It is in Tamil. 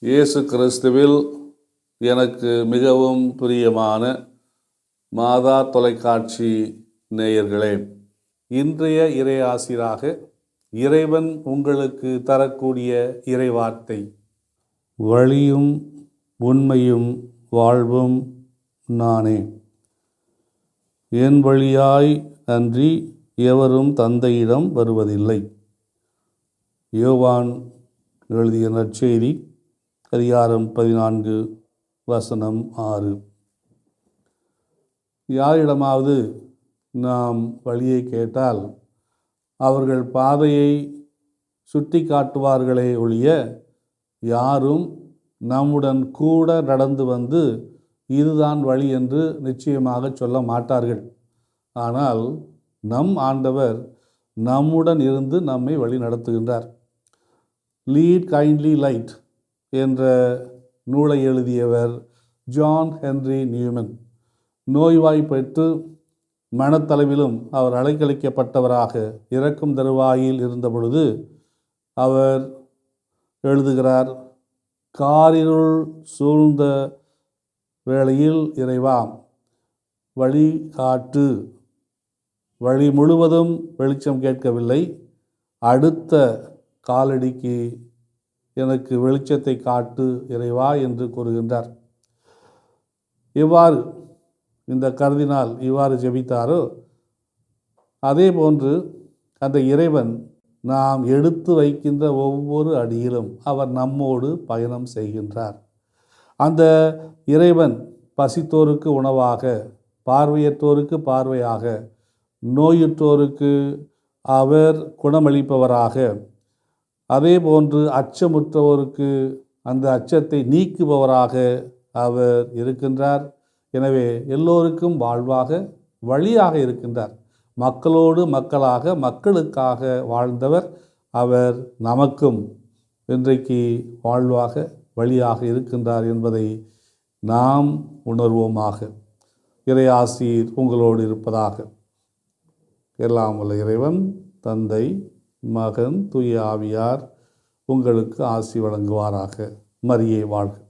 இயேசு கிறிஸ்துவில் எனக்கு மிகவும் பிரியமான மாதா தொலைக்காட்சி நேயர்களே இன்றைய இறையாசிராக இறைவன் உங்களுக்கு தரக்கூடிய இறைவார்த்தை வழியும் உண்மையும் வாழ்வும் நானே. என் வழியாய் அன்றி எவரும் தந்தையிடம் வருவதில்லை. யோவான் எழுதிய நற்செய்தி அதிகாரம் பதினான்கு வசனம் ஆறு. யாரிடமாவது நாம் வழியை கேட்டால் அவர்கள் பாதையை சுட்டி காட்டுவார்களே ஒழிய யாரும் நம்முடன் கூட நடந்து வந்து இதுதான் வழி என்று நிச்சயமாக சொல்ல மாட்டார்கள். ஆனால் நம் ஆண்டவர் நம்முடன் இருந்து நம்மை வழி நடத்துகின்றார் லீட் கைண்ட்லி லைட் என்ற நூலை எழுதியவர் ஜான் ஹென்ரி நியூமன். நோய்வாய்ப்பட்டு மனத்தளவிலும் அவர் அலைக்கழிக்கப்பட்டவராக இறக்கும் தருவாயில் இருந்தபொழுது அவர் எழுதுகிறார் காரிருள் சூழ்ந்த வேளையில் இறைவா வழிகாட்டு வழி முழுவதும் வெளிச்சம் கேட்கவில்லை அடுத்த காலடிக்கு எனக்கு வெளிச்சத்தை காட்டு இறைவா என்று கூறுகின்றார். இவ்வாறு இந்த கருதினால் இவ்வாறு ஜெபித்தாரோ அதே போன்று அந்த இறைவன் நாம் எடுத்து வைக்கின்ற ஒவ்வொரு அடியிலும் அவர் நம்மோடு பயணம் செய்கின்றார். அந்த இறைவன் பசித்தோருக்கு உணவாக பார்வையற்றோருக்கு பார்வையாக நோயுற்றோருக்கு அவர் குணமளிப்பவராக அதே போன்று அச்சமுற்றவோருக்கு அந்த அச்சத்தை நீக்குபவராக அவர் இருக்கின்றார். எனவே எல்லோருக்கும் வாழ்வாக வழியாக இருக்கின்றார். மக்களோடு மக்களாக மக்களுக்காக வாழ்ந்தவர் அவர் நமக்கும் இன்றைக்கு வாழ்வாக வழியாக இருக்கின்றார் என்பதை நாம் உணர்வோமாக. இறையாசீர் உங்களோடு இருப்பதாக. எல்லாம் உள்ள இறைவன் தந்தை மகன் தூய ஆவியார் உங்களுக்கு ஆசி வழங்குவாராக. மரியே வாழ்க.